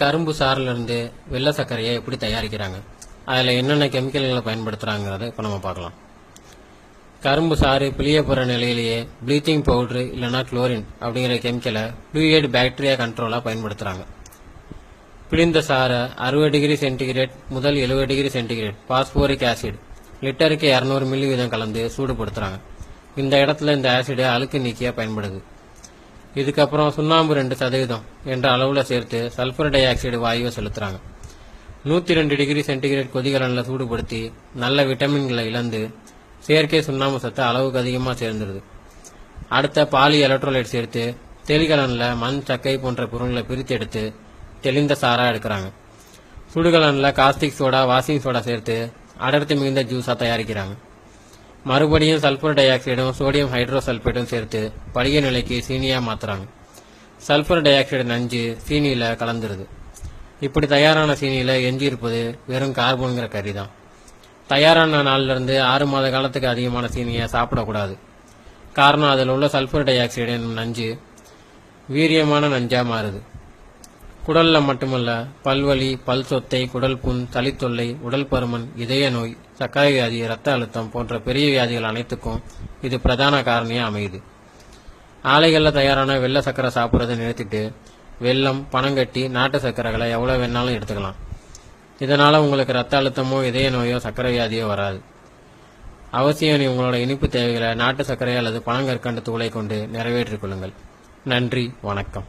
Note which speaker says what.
Speaker 1: கரும்பு சாறிலிருந்து வெள்ளை சர்க்கரையை எப்படி தயாரிக்கிறாங்க? அதில் என்னென்ன கெமிக்கல்களை பயன்படுத்துகிறாங்கிறத இப்போ நம்ம பார்க்கலாம். கரும்பு சாறு பிழியப்படுற நிலையிலேயே ப்ளீச்சிங் பவுட்ரு இல்லைன்னா குளோரின் அப்படிங்கிற கெமிக்கலை ஃப்ளூயிட் பாக்டீரியா கண்ட்ரோலாக பயன்படுத்துகிறாங்க பிழிந்த சாறை அறுபது டிகிரி சென்டிகிரேட் முதல் எழுபது டிகிரி சென்டிகிரேட் பாஸ்போரிக் ஆசிட் லிட்டருக்கு இரநூறு மில்லி வீதம் கலந்து சூடுபடுத்துகிறாங்க இந்த இடத்துல இந்த ஆசிடு அழுக்கு நீக்கியாக பயன்படுது. இதுக்கப்புறம் சுண்ணாம்பு ரெண்டு சதவீதம் என்ற அளவில் சேர்த்து சல்பர் டை ஆக்சைடு வாயுவை செலுத்துறாங்க. நூற்றி ரெண்டு டிகிரி சென்டிகிரேட் கொதிகலனில் சூடுபடுத்தி நல்ல விட்டமின்களை இழந்து செயற்கை சுண்ணாம்பு சத்து அளவுக்கு அதிகமாக சேர்ந்துருது. அடுத்த பாலி எலக்ட்ரோலைட் சேர்த்து தெளிகலனில் மண் சக்கை போன்ற பொருள்களை பிரித்து எடுத்து தெளிந்த சாராக எடுக்கிறாங்க. சுடுகலனில் காஸ்டிக் சோடா வாஷிங் சோடா சேர்த்து அடர்த்தி மிகுந்த ஜூஸாக தயாரிக்கிறாங்க. மறுபடியும் சல்பர் டை ஆக்சைடும் சோடியம் ஹைட்ரோசல்பேட்டும் சேர்த்து படிக நிலைக்கு சீனியா மாத்துறாங்க. சல்பர் டை ஆக்சைடு நஞ்சு சீனியில கலந்துருது. இப்படி தயாரான சீனியில எஞ்சி இருப்பது வெறும் கார்பன்கிற கறி தான் தயாரான நாளிலிருந்து ஆறு மாத காலத்துக்கு அதிகமான சீனியை சாப்பிடக்கூடாது. காரணம் அதில் உள்ள சல்பர் டை ஆக்சைடு நஞ்சு வீரியமான நஞ்சா மாறுது. குடல்ல மட்டுமல்ல பல்வலி பல் சொத்தை குடல் புண் தளித்தொல்லை உடல் பருமன் இதய நோய் சர்க்கரை வியாதி இரத்த அழுத்தம் போன்ற பெரிய வியாதிகள் அனைத்துக்கும் இது பிரதான காரணியாக அமையுது. ஆலைகளில் தயாரான வெள்ளை சர்க்கரை சாப்பிட்றதை நிறுத்திட்டு வெள்ளம் பனங்கட்டி நாட்டு சர்க்கரைகளை எவ்வளோ வேணாலும் எடுத்துக்கலாம். இதனால் உங்களுக்கு ரத்த அழுத்தமோ இதய நோயோ சர்க்கரை வியாதியோ வராது. அவசியம் நீ உங்களோட இனிப்பு தேவைகளை நாட்டு சர்க்கரை அல்லது பனங்கற்கண்டு தூளை கொண்டு நிறைவேற்றிக் கொள்ளுங்கள். நன்றி வணக்கம்.